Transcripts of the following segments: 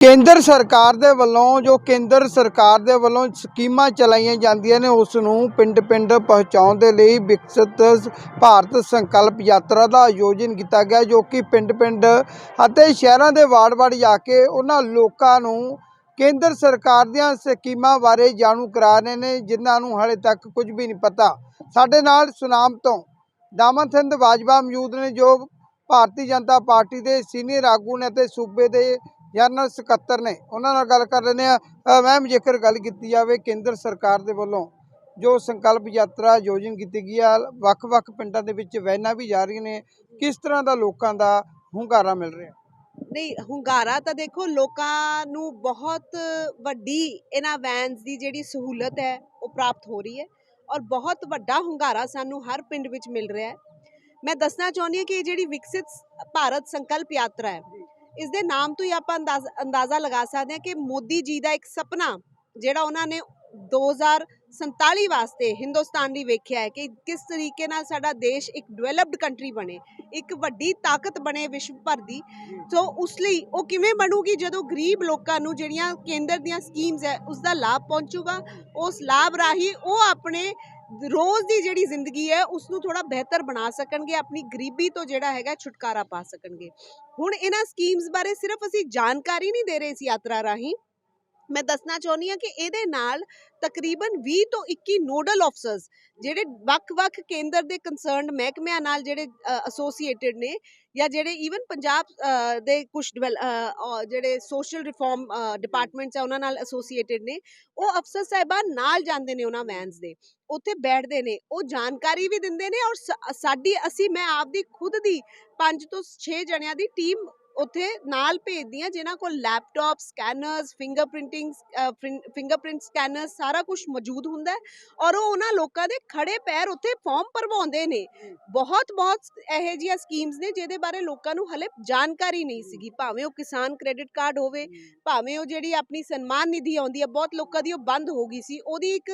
ਕੇਂਦਰ ਸਰਕਾਰ ਦੇ ਵੱਲੋਂ, ਜੋ ਕੇਂਦਰ ਸਰਕਾਰ ਦੇ ਵੱਲੋਂ ਸਕੀਮਾਂ ਚਲਾਈਆਂ ਜਾਂਦੀਆਂ ਨੇ, ਉਸ ਨੂੰ ਪਿੰਡ-ਪਿੰਡ ਪਹੁੰਚਾਉਣ ਦੇ ਲਈ ਵਿਕਸਿਤ ਭਾਰਤ ਸੰਕਲਪ ਯਾਤਰਾ ਦਾ ਆਯੋਜਨ ਕੀਤਾ ਗਿਆ, ਜੋ ਕਿ ਪਿੰਡ-ਪਿੰਡ ਅਤੇ ਸ਼ਹਿਰਾਂ ਦੇ ਵਾਰਡ-ਵਾਰਡ ਜਾ ਕੇ ਉਹਨਾਂ ਲੋਕਾਂ ਨੂੰ ਕੇਂਦਰ ਸਰਕਾਰ ਦੀਆਂ ਸਕੀਮਾਂ ਬਾਰੇ ਜਾਣੂ ਕਰਾ ਰਹੇ ਨੇ, ਜਿਨ੍ਹਾਂ ਨੂੰ ਹਾਲੇ ਤੱਕ ਕੁਝ ਵੀ ਨਹੀਂ ਪਤਾ। ਸਾਡੇ ਨਾਲ ਸੁਨਾਮ ਤੋਂ ਦਾਮਨ ਸਿੰਘ ਬਾਜਵਾ ਮੌਜੂਦ ਨੇ, ਜੋ ਭਾਰਤੀ ਜਨਤਾ ਪਾਰਟੀ ਦੇ ਸੀਨੀਅਰ ਆਗੂ ਨੇ ਅਤੇ ਸੂਬੇ ਦੇ ਜਨਰਲ ਸਕੱਤਰ ਨੇ, ਉਹਨਾਂ ਨਾਲ ਗੱਲ ਕਰ ਲੈਂਦੇ ਆ ਮੈਮ ਜੇਕਰ ਗੱਲ ਕੀਤੀ ਜਾਵੇ ਕੇਂਦਰ ਸਰਕਾਰ ਦੇ ਵੱਲੋਂ, ਜੋ ਸੰਕਲਪ ਯਾਤਰਾ ਆਯੋਜਨ ਕੀਤੀ ਗਈ ਆ, ਵੱਖ-ਵੱਖ ਪਿੰਡਾਂ ਦੇ ਵਿੱਚ ਵੈਨਾਂ ਵੀ ਜਾ ਰਹੀਆਂ ਨੇ, ਕਿਸ ਤਰ੍ਹਾਂ ਦਾ ਲੋਕਾਂ ਦਾ ਹੁੰਗਾਰਾ ਮਿਲ ਰਿਹਾ? ਨਹੀਂ, ਹੁੰਗਾਰਾ ਤਾਂ ਦੇਖੋ, ਲੋਕਾਂ ਨੂੰ ਬਹੁਤ ਵੱਡੀ ਇਹਨਾਂ ਵੈਨਸ ਦੀ ਜਿਹੜੀ ਸਹੂਲਤ ਹੈ, ਉਹ ਪ੍ਰਾਪਤ ਹੋ ਰਹੀ ਹੈ ਔਰ ਬਹੁਤ ਵੱਡਾ ਹੁੰਗਾਰਾ ਸਾਨੂੰ ਹਰ ਪਿੰਡ ਵਿੱਚ ਮਿਲ ਰਿਹਾ ਹੈ। ਮੈਂ ਦੱਸਣਾ ਚਾਹੁੰਦੀ ਹਾਂ ਕਿ ਇਹ ਜਿਹੜੀ ਵਿਕਸਿਤ ਭਾਰਤ ਸੰਕਲਪ ਯਾਤਰਾ ਹੈ ਇਸ ਦੇ ਨਾਮ ਤੋਂ ਹੀ ਆਪਾਂ ਅੰਦਾਜ਼, ਅੰਦਾਜ਼ਾ ਲਗਾ ਸਕਦੇ ਹਾਂ ਕਿ ਮੋਦੀ ਜੀ ਦਾ ਇੱਕ ਸੁਪਨਾ, ਜਿਹੜਾ ਉਹਨਾਂ ਨੇ 2047 ਵਾਸਤੇ ਹਿੰਦੁਸਤਾਨ ਲਈ ਵੇਖਿਆ ਹੈ ਕਿ ਕਿਸ ਤਰੀਕੇ ਨਾਲ ਸਾਡਾ ਦੇਸ਼ ਇੱਕ ਡਿਵੈਲਪਡ ਕੰਟਰੀ ਬਣੇ, ਇੱਕ ਵੱਡੀ ਤਾਕਤ ਬਣੇ ਵਿਸ਼ਵ ਭਰ ਦੀ। ਸੋ ਉਸ ਲਈ ਉਹ ਕਿਵੇਂ ਬਣੂਗੀ ਜਦੋਂ ਗਰੀਬ ਲੋਕਾਂ ਨੂੰ ਜਿਹੜੀਆਂ ਕੇਂਦਰ ਦੀਆਂ ਸਕੀਮਸ ਹੈ ਉਸ ਦਾ ਲਾਭ ਪਹੁੰਚੂਗਾ, ਉਸ ਲਾਭ ਰਾਹੀਂ ਉਹ ਆਪਣੇ ਰੋਜ਼ ਦੀ ਜਿਹੜੀ ਜ਼ਿੰਦਗੀ ਹੈ ਉਸ ਨੂੰ ਥੋੜਾ ਬਿਹਤਰ ਬਣਾ ਸਕਣਗੇ, ਆਪਣੀ ਗਰੀਬੀ ਤੋਂ ਜਿਹੜਾ ਹੈਗਾ ਛੁਟਕਾਰਾ ਪਾ ਸਕਣਗੇ। ਹੁਣ ਇਹਨਾਂ ਸਕੀਮਸ ਬਾਰੇ ਸਿਰਫ ਅਸੀਂ ਜਾਣਕਾਰੀ ਨਹੀਂ ਦੇ ਰਹੇ ਇਸ ਯਾਤਰਾ ਰਾਹੀਂ। ਮੈਂ ਦੱਸਣਾ ਚਾਹੁੰਦੀ ਹਾਂ ਕਿ ਇਹਦੇ ਨਾਲ ਤਕਰੀਬਨ 20 ਤੋਂ 21 ਨੋਡਲ ਅਫਸਰਸ ਜਿਹੜੇ ਵੱਖ-ਵੱਖ ਕੇਂਦਰ ਦੇ ਕੰਸਰਨਡ ਮਹਿਕਮਿਆਂ ਨਾਲ ਜਿਹੜੇ ਐਸੋਸੀਏਟਿਡ ਨੇ ਜਾਂ ਜਿਹੜੇ ਈਵਨ ਪੰਜਾਬ ਅ, ਦੇ ਕੁਝ ਜਿਹੜੇ ਸੋਸ਼ਲ ਰਿਫਾਰਮ ਡਿਪਾਰਟਮੈਂਟਸ ਆ ਉਹਨਾਂ ਨਾਲ ਐਸੋਸੀਏਟਿਡ ਨੇ ਉਹ ਅਫਸਰ ਸਾਹਿਬਾਨ ਨਾਲ ਜਾਂਦੇ ਨੇ ਉਹਨਾਂ ਵੈਨਸ ਦੇ ਉੱਥੇ ਬੈਠਦੇ ਨੇ ਉਹ ਜਾਣਕਾਰੀ ਵੀ ਦਿੰਦੇ ਨੇ ਔਰ ਸਾਡੀ ਅਸੀਂ ਮੈਂ ਆਪਦੀ ਖੁਦ ਦੀ 5 ਤੋਂ 6 ਜਣਿਆਂ ਦੀ ਟੀਮ ਉੱਥੇ ਨਾਲ ਭੇਜਦੀ ਆ ਜਿਨ੍ਹਾਂ ਕੋਲ laptop scanners fingerprinting fingerprint scanner ਸਾਰਾ ਕੁਝ ਮੌਜੂਦ ਹੁੰਦਾ ਹੈ ਔਰ ਉਹ ਉਹਨਾਂ ਲੋਕਾਂ ਦੇ ਖੜੇ ਪੈਰ ਉੱਥੇ ਫਾਰਮ ਭਰਵਾਉਂਦੇ ਨੇ। ਬਹੁਤ ਬਹੁਤ ਇਹੋ ਜਿਹੀਆਂ ਸਕੀਮਸ ਨੇ ਜਿਹਦੇ ਬਾਰੇ ਲੋਕਾਂ ਨੂੰ ਹਲੇ ਜਾਣਕਾਰੀ ਨਹੀਂ ਸੀਗੀ। ਭਾਵੇਂ ਉਹ ਕਿਸਾਨ ਕ੍ਰੈਡਿਟ ਕਾਰਡ ਹੋਵੇ ਭਾਵੇਂ ਉਹ ਜਿਹੜੀ ਆਪਣੀ ਸਨਮਾਨ ਨਿਧੀ ਆਉਂਦੀ ਹੈ ਬਹੁਤ ਲੋਕਾਂ ਦੀ ਉਹ ਬੰਦ ਹੋ ਗਈ ਸੀ ਉਹਦੀ ਇੱਕ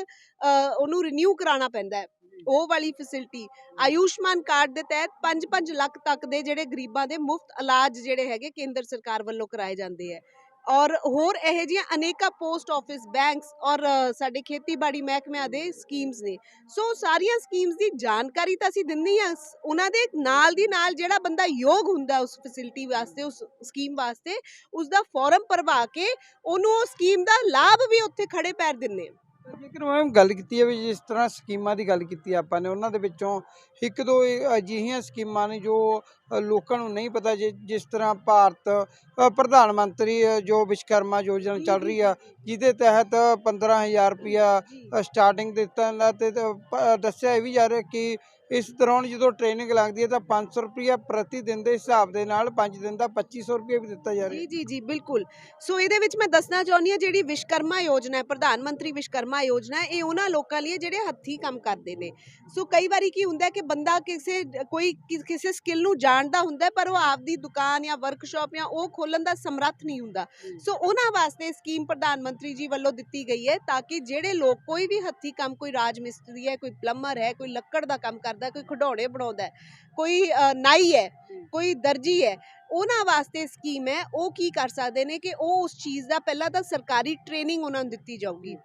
ਉਹਨੂੰ ਰੀਨਿਊ ਕਰਾਉਣਾ ਪੈਂਦਾ ਹੈ। ਉਹ ਵਾਲੀ ਫੈਸਿਲਿਟੀ ਆਯੁਸ਼ਮਾਨ ਕਾਰਡ ਦੇ ਤਹਿਤ 5-5 ਲੱਖ ਤੱਕ ਦੇ ਜਿਹੜੇ ਗਰੀਬਾਂ ਦੇ ਮੁਫਤ ਇਲਾਜ ਜਿਹੜੇ ਹੈਗੇ ਕੇਂਦਰ ਸਰਕਾਰ ਵੱਲੋਂ ਕਰਾਏ ਜਾਂਦੇ ਹੈ ਔਰ ਹੋਰ ਇਹੋ ਜਿਹੀਆਂ ਅਨੇਕਾਂ ਪੋਸਟ ਆਫਿਸ ਬੈਂਕਸ ਔਰ ਸਾਡੇ ਖੇਤੀਬਾੜੀ ਮਹਿਕਮਿਆਂ ਦੇ ਸਕੀਮਸ ਨੇ। ਸੋ ਸਾਰੀਆਂ ਸਕੀਮਸ ਦੀ ਜਾਣਕਾਰੀ ਤਾਂ ਅਸੀਂ ਦਿੰਦੇ ਹਾਂ ਉਹਨਾਂ ਦੇ ਨਾਲ ਦੀ ਨਾਲ ਜਿਹੜਾ ਬੰਦਾ ਯੋਗ ਹੁੰਦਾ ਉਸ ਫੈਸਿਲਿਟੀ ਵਾਸਤੇ, ਉਸ ਸਕੀਮ ਵਾਸਤੇ ਉਸ ਦਾ ਫਾਰਮ ਭਰਵਾ ਕੇ ਉਹਨੂੰ ਉਹ ਸਕੀਮ ਦਾ ਲਾਭ ਵੀ ਉੱਥੇ ਖੜੇ ਪੈਰ ਦਿੰਨੇ ਜੇਕਰ ਮੈਮ ਗੱਲ ਕੀਤੀ ਹੈ ਵੀ ਜਿਸ ਤਰ੍ਹਾਂ ਸਕੀਮਾਂ ਦੀ ਗੱਲ ਕੀਤੀ ਆਪਾਂ ਨੇ, ਉਹਨਾਂ ਦੇ ਵਿੱਚੋਂ ਇੱਕ ਦੋ ਇਹ ਅਜਿਹੀਆਂ ਸਕੀਮਾਂ ਨੇ ਜੋ ਲੋਕਾਂ ਨੂੰ ਨਹੀਂ ਪਤਾ ਜੇ ਜਿਸ ਤਰ੍ਹਾਂ ਭਾਰਤ ਪ੍ਰਧਾਨ ਮੰਤਰੀ ਜੋ ਵਿਸ਼ਕਰਮਾ ਯੋਜਨਾ ਚੱਲ ਰਹੀ ਆ, ਜਿਹਦੇ ਤਹਿਤ 15000 ਰੁਪਇਆ ਸਟਾਰਟਿੰਗ ਦਿੱਤਾ ਜਾਂਦਾ ਤੇ ਦੱਸਿਆ ਇਹ ਵੀ ਜਾ ਰਿਹਾ ਕਿ ਇਸ ਦੌਰਾਨ ਜਦੋਂ ਟ੍ਰੇਨਿੰਗ ਲੱਗਦੀ ਹੈ ਤਾਂ 500 ਰੁਪਇਆ ਪ੍ਰਤੀ ਦਿਨ ਦੇ ਹਿਸਾਬ ਦੇ ਨਾਲ 5 ਦਿਨ ਦਾ 2500 ਰੁਪਇਆ ਵੀ ਦਿੱਤਾ ਜਾ ਰਿਹਾ। ਜੀ ਜੀ ਜੀ, ਬਿਲਕੁਲ। ਸੋ ਇਹਦੇ ਵਿੱਚ ਮੈਂ ਦੱਸਣਾ ਚਾਹੁੰਦੀ ਹਾਂ, ਜਿਹੜੀ ਵਿਸ਼ਕਰਮਾ ਯੋਜਨਾ ਹੈ, ਪ੍ਰਧਾਨ ਮੰਤਰੀ ਵਿਸ਼ਕਰਮਾ ਯੋਜਨਾ ਇਹ ਉਹਨਾਂ ਲੋਕਾਂ ਲਈ ਜਿਹੜੇ ਹੱਥੀਂ ਕੰਮ ਕਰਦੇ ਨੇ। ਸੋ ਕਈ ਵਾਰੀ ਕੀ ਹੁੰਦਾ ਕਿ ਬੰਦਾ ਕਿਸੇ, ਕੋਈ, ਕਿਸੇ ਸਕਿੱਲ ਨੂੰ ਜਾਣ ਜਾਣਦਾ ਹੁੰਦਾ ਪਰ ਉਹ ਆਪਦੀ ਦੁਕਾਨ ਜਾਂ ਵਰਕਸ਼ਾਪ ਜਾਂ ਉਹ ਖੋਲਣ ਦਾ ਸਮਰੱਥ ਨਹੀਂ ਹੁੰਦਾ। ਸੋ ਉਹਨਾਂ ਵਾਸਤੇ ਸਕੀਮ ਪ੍ਰਧਾਨ ਮੰਤਰੀ ਜੀ ਵੱਲੋਂ ਦਿੱਤੀ ਗਈ ਹੈ ਤਾਂ ਕਿ ਜਿਹੜੇ ਲੋਕ ਕੋਈ ਵੀ ਹੱਥੀਂ ਕੰਮ ਕੋਈ ਰਾਜ ਮਿਸਤਰੀ ਹੈ ਕੋਈ ਪਲੰਬਰ ਹੈ ਕੋਈ ਲੱਕੜ ਦਾ ਕੰਮ ਕਰਦਾ ਕੋਈ ਖਿਡੌਣੇ ਬਣਾਉਂਦਾ ਕੋਈ ਨਾਈ ਹੈ ਕੋਈ ਦਰਜੀ ਹੈ ਉਹਨਾਂ ਵਾਸਤੇ ਸਕੀਮ ਹੈ ਉਹ ਕੀ ਕਰ ਸਕਦੇ ਨੇ ਕਿ ਉਹ ਉਸ ਚੀਜ਼ ਦਾ ਪਹਿਲਾਂ ਤਾਂ ਸਰਕਾਰੀ ਟ੍ਰੇਨਿੰਗ ਉਹਨਾਂ ਨੂੰ ਦਿੱਤੀ ਜਾਊਗੀ।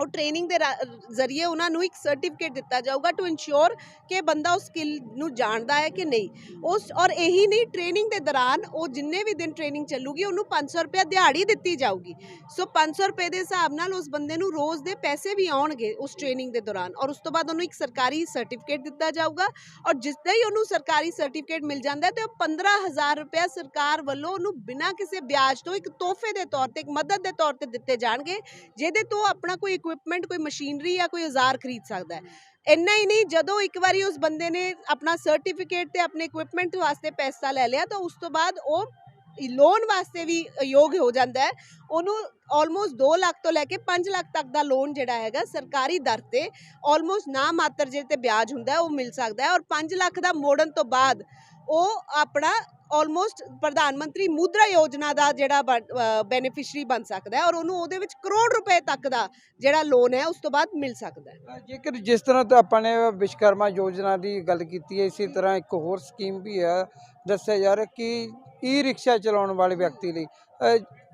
ਉਹ ਟ੍ਰੇਨਿੰਗ ਦੇ ਰਾ- ਜ਼ਰੀਏ ਉਹਨਾਂ ਨੂੰ ਇੱਕ ਸਰਟੀਫਿਕੇਟ ਦਿੱਤਾ ਜਾਊਗਾ ਟੂ ਇਨਸ਼ੋਰ ਕਿ ਬੰਦਾ ਉਸ ਸਕਿੱਲ ਨੂੰ ਜਾਣਦਾ ਹੈ ਕਿ ਨਹੀਂ। ਉਸ, ਔਰ ਇਹੀ ਨਹੀਂ ਟ੍ਰੇਨਿੰਗ ਦੇ ਦੌਰਾਨ ਉਹ ਜਿੰਨੇ ਵੀ ਦਿਨ ਟ੍ਰੇਨਿੰਗ ਚੱਲੂਗੀ, ਉਹਨੂੰ 500 ਰੁਪਏ ਦਿਹਾੜੀ ਦਿੱਤੀ ਜਾਊਗੀ। ਸੋ 500 ਰੁਪਏ ਦੇ ਹਿਸਾਬ ਨਾਲ ਉਸ ਬੰਦੇ ਨੂੰ ਰੋਜ਼ ਦੇ ਪੈਸੇ ਵੀ ਆਉਣਗੇ ਉਸ ਟ੍ਰੇਨਿੰਗ ਦੇ ਦੌਰਾਨ, ਔਰ ਉਸ ਤੋਂ ਬਾਅਦ ਉਹਨੂੰ ਇੱਕ ਸਰਕਾਰੀ ਸਰਟੀਫਿਕੇਟ ਦਿੱਤਾ ਜਾਊਗਾ, ਔਰ ਜਿੱਦਾਂ ਹੀ ਉਹਨੂੰ ਸਰਕਾਰੀ ਸਰਟੀਫਿਕੇਟ ਮਿਲ ਜਾਂਦਾ ਹੈ, ਤੇ ਉਹ 15000 ਰੁਪਏ ਸਰਕਾਰ ਵੱਲੋਂ ਉਹਨੂੰ ਬਿਨਾਂ ਕਿਸੇ ਵਿਆਜ ਤੋਂ ਇੱਕ ਤੋਹਫੇ ਦੇ ਤੌਰ ਤੇ, ਇੱਕ ਮਦਦ ਦੇ ਤੌਰ ਤੇ ਦਿੱਤੇ ਜਾਣਗੇ, ਜਿਹਦੇ ਤੋਂ ਆਪਣਾ ਕੋਈ ਇਕਵਿਪਮੈਂਟ ਕੋਈ ਮਸ਼ੀਨਰੀ ਜਾਂ ਕੋਈ ਔਜ਼ਾਰ ਖਰੀਦ ਸਕਦਾ ਹੈ। ਇੰਨਾ ਹੀ ਨਹੀਂ ਜਦੋਂ ਇੱਕ ਵਾਰੀ ਉਸ ਬੰਦੇ ਨੇ ਆਪਣਾ ਸਰਟੀਫਿਕੇਟ ਤੇ ਆਪਣੇ ਇਕਵਿਪਮੈਂਟ ਵਾਸਤੇ ਪੈਸਾ ਲੈ ਲਿਆ ਤਾਂ ਉਸ ਤੋਂ ਬਾਅਦ ਉਹ ਲੋਨ ਵਾਸਤੇ ਵੀ ਯੋਗ ਹੋ ਜਾਂਦਾ ਹੈ। ਉਹਨੂੰ ਆਲਮੋਸਟ 2 ਲੱਖ ਤੋਂ ਲੈ ਕੇ 5 ਲੱਖ ਤੱਕ ਦਾ ਲੋਨ ਜਿਹੜਾ ਹੈਗਾ ਸਰਕਾਰੀ ਦਰ ਤੇ ਆਲਮੋਸਟ ਨਾ ਮਾਤਰ ਜਿਹਦੇ ਤੇ ਵਿਆਜ ਹੁੰਦਾ ਉਹ ਮਿਲ ਸਕਦਾ ਹੈ। ਔਰ 5 ਲੱਖ ਦਾ ਮੋੜਨ ਤੋਂ ਬਾਅਦ ਉਹ ਆਪਣਾ ਆਲਮੋਸਟ ਪ੍ਰਧਾਨ ਮੰਤਰੀ ਮੁਦਰਾ ਯੋਜਨਾ ਦਾ ਜਿਹੜਾ ਬੈਨੀਫੀਸ਼ੀਅਰੀ ਬਣ ਸਕਦਾ ਹੈ ਔਰ ਉਹਨੂੰ ਉਹਦੇ ਵਿੱਚ ਕਰੋੜ ਰੁਪਏ ਤੱਕ ਦਾ ਜਿਹੜਾ ਲੋਨ ਹੈ ਉਸ ਤੋਂ ਬਾਅਦ ਮਿਲ ਸਕਦਾ ਹੈ। ਜੇਕਰ ਜਿਸ ਤਰ੍ਹਾਂ ਤਾਂ ਆਪਾਂ ਨੇ ਵਿਸ਼ਕਰਮਾ ਯੋਜਨਾ ਦੀ ਗੱਲ ਕੀਤੀ ਹੈ ਇਸੇ ਤਰ੍ਹਾਂ ਇੱਕ ਹੋਰ ਸਕੀਮ ਵੀ ਹੈ ਦੱਸਿਆ ਜਾ ਰਿਹਾ ਕਿ ਈ ਰਿਕਸ਼ਾ ਚਲਾਉਣ ਵਾਲੇ ਵਿਅਕਤੀ ਲਈ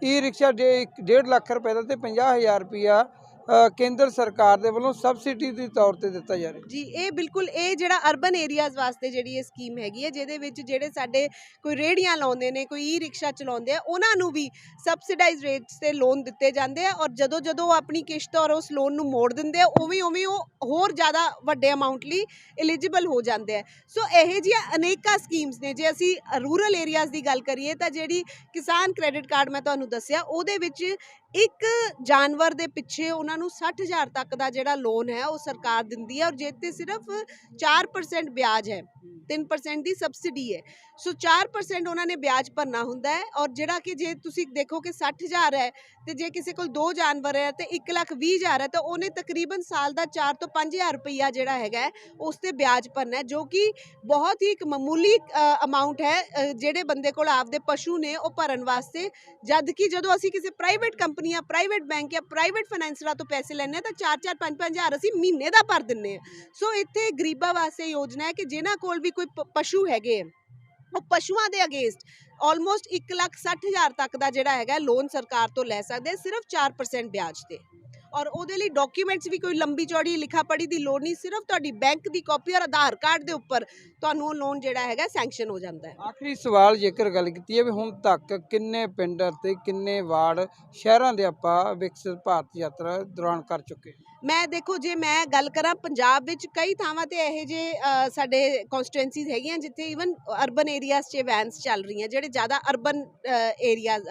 ਈ ਰਿਕਸ਼ਾ ਦੇ 1.5 ਲੱਖ ਰੁਪਏ ਦਾ ਤੇ 50000 ਰੁਪਇਆ ਅ, ਕੇਂਦਰ ਸਰਕਾਰ ਦੇ ਵੱਲੋਂ ਸਬਸਿਡੀ ਦੇ ਤੌਰ ਤੇ ਦਿੱਤਾ ਜਾ ਰਿਹਾ। ਜੀ, ਇਹ ਬਿਲਕੁਲ ਇਹ ਜਿਹੜਾ ਅਰਬਨ ਏਰੀਆਜ਼ ਵਾਸਤੇ ਜਿਹੜੀ ਇਹ ਸਕੀਮ ਹੈਗੀ ਹੈ, ਜਿਹਦੇ ਵਿੱਚ ਜਿਹੜੇ ਸਾਡੇ ਕੋਈ ਰੇੜੀਆਂ ਲਾਉਂਦੇ ਨੇ, ਕੋਈ ਈ ਰਿਕਸ਼ਾ ਚਲਾਉਂਦੇ ਆ, ਉਹਨਾਂ ਨੂੰ ਵੀ ਸਬਸਿਡਾਈਜ਼ ਰੇਟਸ ਤੇ ਲੋਨ ਦਿੱਤੇ ਜਾਂਦੇ ਆ ਔਰ ਜਦੋਂ ਜਦੋਂ ਉਹ ਆਪਣੀ ਕਿਸ਼ਤ ਔਰ ਉਸ ਲੋਨ ਨੂੰ ਮੋੜ ਦਿੰਦੇ ਆ, ਉਵੇਂ ਉਵੇਂ ਉਹ ਹੋਰ ਜ਼ਿਆਦਾ ਵੱਡੇ ਅਮਾਉਂਟ ਲਈ ਐਲੀਜੀਬਲ ਹੋ ਜਾਂਦੇ ਆ। ਸੋ ਇਹ ਜਿਹੀਆਂ ਅਨੇਕਾਂ ਸਕੀਮਸ ਨੇ, ਜੇ ਅਸੀਂ ਰੂਰਲ ਏਰੀਆਜ਼ ਦੀ ਗੱਲ ਕਰੀਏ ਤਾਂ ਜਿਹੜੀ ਕਿਸਾਨ ਕ੍ਰੈਡਿਟ ਕਾਰਡ ਮੈਂ ਤੁਹਾਨੂੰ ਦੱਸਿਆ, ਉਹਦੇ ਵਿੱਚ ਇੱਕ ਜਾਨਵਰ ਦੇ ਪਿੱਛੇ ਉਹਨਾਂ ਨੂੰ 60000 ਤੱਕ ਦਾ ਜਿਹੜਾ ਲੋਨ ਹੈ ਉਹ ਸਰਕਾਰ ਦਿੰਦੀ ਹੈ ਔਰ ਜੇ ਤੇ ਸਿਰਫ 4% ਵਿਆਜ ਹੈ 3% ਦੀ ਸਬਸਿਡੀ ਹੈ। ਸੋ 4% ਉਹਨਾਂ ਨੇ ਵਿਆਜ ਭਰਨਾ ਹੁੰਦਾ ਹੈ ਔਰ ਜਿਹੜਾ ਕਿ ਜੇ ਤੁਸੀਂ ਦੇਖੋ ਕਿ 60000 ਹੈ ਤੇ ਜੇ ਕਿਸੇ ਕੋਲ ਦੋ ਜਾਨਵਰ ਹੈ ਤੇ 1 ਲੱਖ 20000 ਹੈ ਤਾਂ ਉਹਨੇ ਤਕਰੀਬਨ ਸਾਲ ਦਾ 4 ਤੋਂ 5000 ਰੁਪਈਆ ਜਿਹੜਾ ਹੈਗਾ ਉਸ ਤੇ ਵਿਆਜ ਭਰਨਾ ਹੈ ਜੋ ਕਿ ਬਹੁਤ ਹੀ ਇੱਕ ਮਾਮੂਲੀ ਅਮਾਉਂਟ ਹੈ ਜਿਹੜੇ ਬੰਦੇ ਕੋਲ ਆਪਦੇ ਪਸ਼ੂ ਨੇ ਉਹ ਭਰਨ ਵਾਸਤੇ ਜਦ ਕਿ ਜਦੋਂ ਅਸੀਂ ਕਿਸੇ ਪ੍ਰਾਈਵੇਟ ਕੰਪਨੀ ਜਾਂ ਪ੍ਰਾਈਵੇਟ ਬੈਂਕ ਜਾਂ ਪ੍ਰਾਈਵੇਟ ਫਾਈਨੈਂਸਰਾਂ ਤੋਂ ਪੈਸੇ ਲੈਂਦੇ ਹਾਂ ਤਾਂ 4-4 5-5 ਹਜ਼ਾਰ ਅਸੀਂ ਮਹੀਨੇ ਦਾ ਭਰ ਦਿੰਨੇ ਆ ਸੋ ਇੱਥੇ ਗਰੀਬਾਂ ਵਾਸਤੇ ਯੋਜਨਾ ਹੈ ਕਿ ਜਿਨ੍ਹਾਂ ਕੋਲ ਵੀ ਕੋਈ ਪ- ਪਸ਼ੂ ਹੈਗੇ ਹੈ, ਉਹ ਪਸ਼ੂਆਂ ਦੇ ਅਗੇਂਸਟ। ਆਲਮੋਸਟ 1 ਲੱਖ 60 ਹਜ਼ਾਰ ਤੱਕ ਦਾ ਜਿਹੜਾ ਹੈਗਾ ਲੋਨ ਸਰਕਾਰ ਤੋਂ ਲੈ ਸਕਦੇ, ਸਿਰਫ 4% ਵਿਆਜ ਤੇ। ਔਰ ਉਹਦੇ ਲਈ ਡਾਕੂਮੈਂਟਸ ਵੀ ਕੋਈ ਲੰਬੀ ਚੌੜੀ ਲਿਖਾ ਪੜੀ ਦੀ ਲੋੜ ਨਹੀਂ, ਸਿਰਫ ਤੁਹਾਡੀ ਬੈਂਕ ਦੀ ਕਾਪੀ ਔਰ ਆਧਾਰ ਕਾਰਡ ਦੇ ਉੱਪਰ ਤੁਹਾਨੂੰ ਉਹ ਲੋਨ ਜਿਹੜਾ ਹੈਗਾ ਸੈਂਕਸ਼ਨ ਹੋ ਜਾਂਦਾ ਹੈ। ਆਖਰੀ ਸਵਾਲ ਜੇਕਰ ਗੱਲ ਕੀਤੀ ਹੈ ਵੀ ਹੁਣ ਤੱਕ ਕਿੰਨੇ ਪਿੰਡ ਅਤੇ ਕਿੰਨੇ ਵਾਰਡ ਸ਼ਹਿਰਾਂ ਦੇ ਆਪਾਂ ਵਿਕਸਿਤ ਭਾਰਤ ਯਾਤਰਾ ਦੌਰਾਨ ਕਰ ਚੁੱਕੇ ਮੈਂ ਦੇਖੋ, ਜੇ ਮੈਂ ਗੱਲ ਕਰਾਂ ਪੰਜਾਬ ਵਿੱਚ ਕਈ ਥਾਵਾਂ ਤੇ ਇਹੋ ਜਿਹੇ ਸਾਡੇ ਕਨਸਟੀਟੂਐਂਸੀਜ਼ ਹੈਗੀਆਂ ਜਿੱਥੇ ਇਵਨ ਅਰਬਨ ਏਰੀਆਜ਼ 'ਚ ਵੈਨਸ ਚੱਲ ਰਹੀਆਂ, ਜਿਹੜੇ ਜ਼ਿਆਦਾ ਅਰਬਨ ਏਰੀਆਜ਼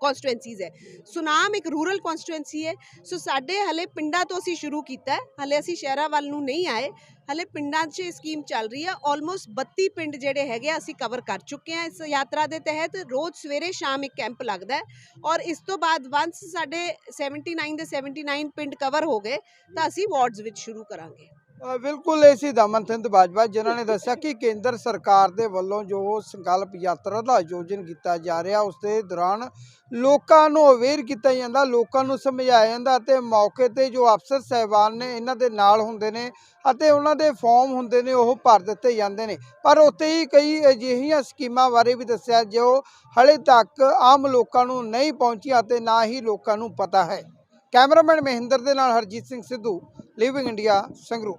ਕਨਸਟੀਟੂਐਂਸੀਜ਼ ਹੈ। ਸੁਨਾਮ ਇੱਕ ਰੂਰਲ ਕਨਸਟੀਟੂਐਂਸੀ ਹੈ। ਸੋ ਸਾਡੇ ਹਲੇ ਪਿੰਡਾਂ ਤੋਂ ਅਸੀਂ ਸ਼ੁਰੂ ਕੀਤਾ ਹੈ। ਹਲੇ ਅਸੀਂ ਸ਼ਹਿਰਾਂ ਵੱਲ ਨੂੰ ਨਹੀਂ ਆਏ। ਹਲੇ ਪਿੰਡਾਂ 'ਚ ਇਹ ਸਕੀਮ ਚੱਲ ਰਹੀ ਹੈ ਆਲਮੋਸਟ 32 ਪਿੰਡ ਜਿਹੜੇ ਹੈਗੇ ਆ, ਅਸੀਂ ਕਵਰ ਕਰ ਚੁੱਕੇ ਹਾਂ ਇਸ ਯਾਤਰਾ ਦੇ ਤਹਿਤ। ਰੋਜ਼ ਸਵੇਰੇ ਸ਼ਾਮ ਇੱਕ ਕੈਂਪ ਲੱਗਦਾ ਹੈ ਔਰ ਇਸ ਤੋਂ ਬਾਅਦ ਵੰਸ ਸਾਡੇ 79 ਦੇ 79 ਪਿੰਡ ਕਵਰ ਹੋ ਗਏ ਤਾਂ ਅਸੀਂ ਵਾਰਡਸ ਵਿੱਚ ਸ਼ੁਰੂ ਕਰਾਂਗੇ। ਬਿਲਕੁਲ ਇਹ ਸੀ ਦਮਨ ਸਿੰਘ ਬਾਜਵਾ, ਜਿਨ੍ਹਾਂ ਨੇ ਦੱਸਿਆ ਕਿ ਕੇਂਦਰ ਸਰਕਾਰ ਦੇ ਵੱਲੋਂ ਜੋ ਸੰਕਲਪ ਯਾਤਰਾ ਦਾ ਆਯੋਜਨ ਕੀਤਾ ਜਾ ਰਿਹਾ, ਉਸ ਦੇ ਦੌਰਾਨ ਲੋਕਾਂ ਨੂੰ ਅਵੇਅਰ ਕੀਤਾ ਜਾਂਦਾ, ਲੋਕਾਂ ਨੂੰ ਸਮਝਾਇਆ ਜਾਂਦਾ ਅਤੇ ਮੌਕੇ ਤੇ ਜੋ ਅਫਸਰ ਸਹਿਬਾਨ ਨੇ, ਇਹਨਾਂ ਦੇ ਨਾਲ ਹੁੰਦੇ ਨੇ ਅਤੇ ਉਹਨਾਂ ਦੇ ਫਾਰਮ ਹੁੰਦੇ ਨੇ, ਉਹ ਭਰ ਦਿੱਤੇ ਜਾਂਦੇ ਨੇ। ਪਰ ਉੱਥੇ ਹੀ ਕਈ ਅਜਿਹੀਆਂ ਸਕੀਮਾਂ ਬਾਰੇ ਵੀ ਦੱਸਿਆ, ਜੋ ਹਲੇ ਤੱਕ ਆਮ ਲੋਕਾਂ ਨੂੰ ਨਹੀਂ ਪਹੁੰਚੀਆਂ ਅਤੇ ਨਾ ਹੀ ਲੋਕਾਂ ਨੂੰ ਪਤਾ ਹੈ। ਕੈਮਰਾਮੈਨ ਮਹਿੰਦਰ ਦੇ ਨਾਲ ਹਰਜੀਤ ਸਿੰਘ ਸਿੱਧੂ ਲਿਵਿੰਗ ਇੰਡੀਆ ਸੰਗਰੂਰ।